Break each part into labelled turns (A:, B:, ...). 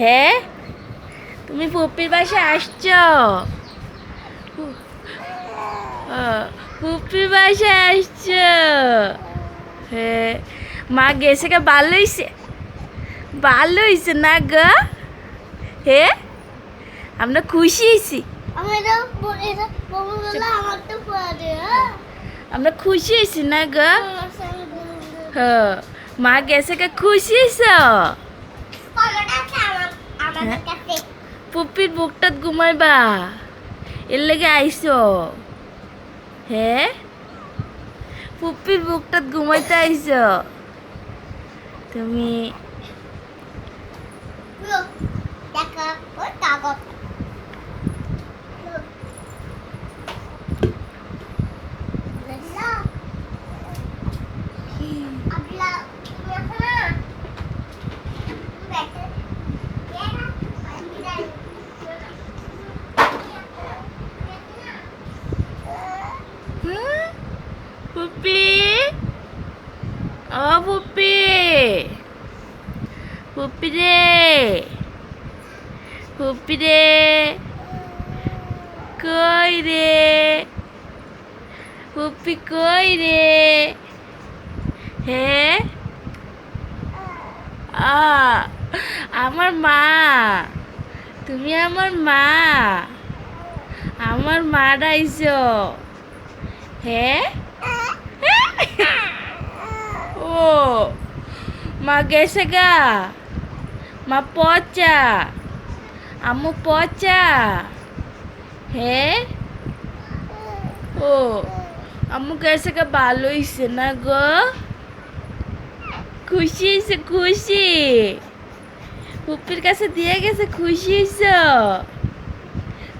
A: হ্যাঁ তুমি ফুপির বাসায় আসছো? ফুপির বাসায় আসছো? হ্যাঁ মা গেছে কে ভালো হয়েছে ভালো হয়েছে না গো? হ্যাঁ আমরা খুশি হয়েছি
B: আমার হ্যাঁ?
A: আমরা খুশি হয়েছি না গো। হ্যাঁ মা গেছে কে খুশি হয়েছ
B: পড়াটা আছে আমার আমাদের
A: হ্যাঁ?
B: কাছে
A: পুপির বুকটাত ঘুমাইবা। এর লেগে আইসো। হ্যাঁ পুপির বুকটাত ঘুমাইতে আইসো। তুমি পুপি ও পুপি পুপি রে পুপি রে কই রে পুপি কই রে হ্যাঁ আ আমার মা। তুমি আমার মা। আমার মা ডাইছ। হ্যাঁ ও, মা গেছে গা। মা পচা। আম্মু পচা। হ্যাঁ ও, আম্মু গেছে গা, ভালো হইছে না গো? খুশি হয়েছে খুশি। পুপির কাছে দিয়ে গেছে, খুশি হয়েছ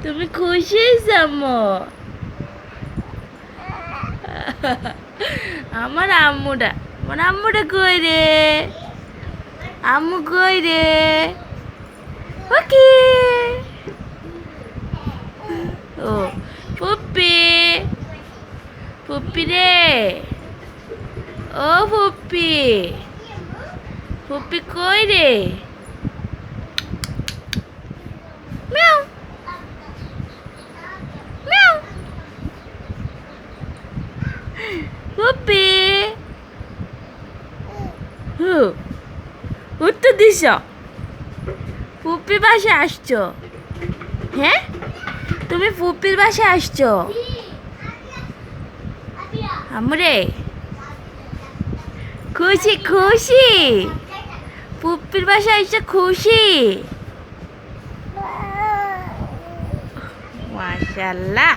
A: তুমি খুশি হয়েছ আমার আম্মুটা আমার আম্মুটা কই রে? আম্মু কই রে? ওকে ও পুপ্পি পুপ্পি রে? ও পুপ্পি পুপ্পি কই রে? পুপ্পি হু উত্তর দিছ পুপ্পির বাসায় আসছো হ্যাঁ তুমি পুপ্পির বাসায় আসছো আমরে খুশি খুশি পুপ্পির বাসায় আসছে খুশি মাশাল্লাহ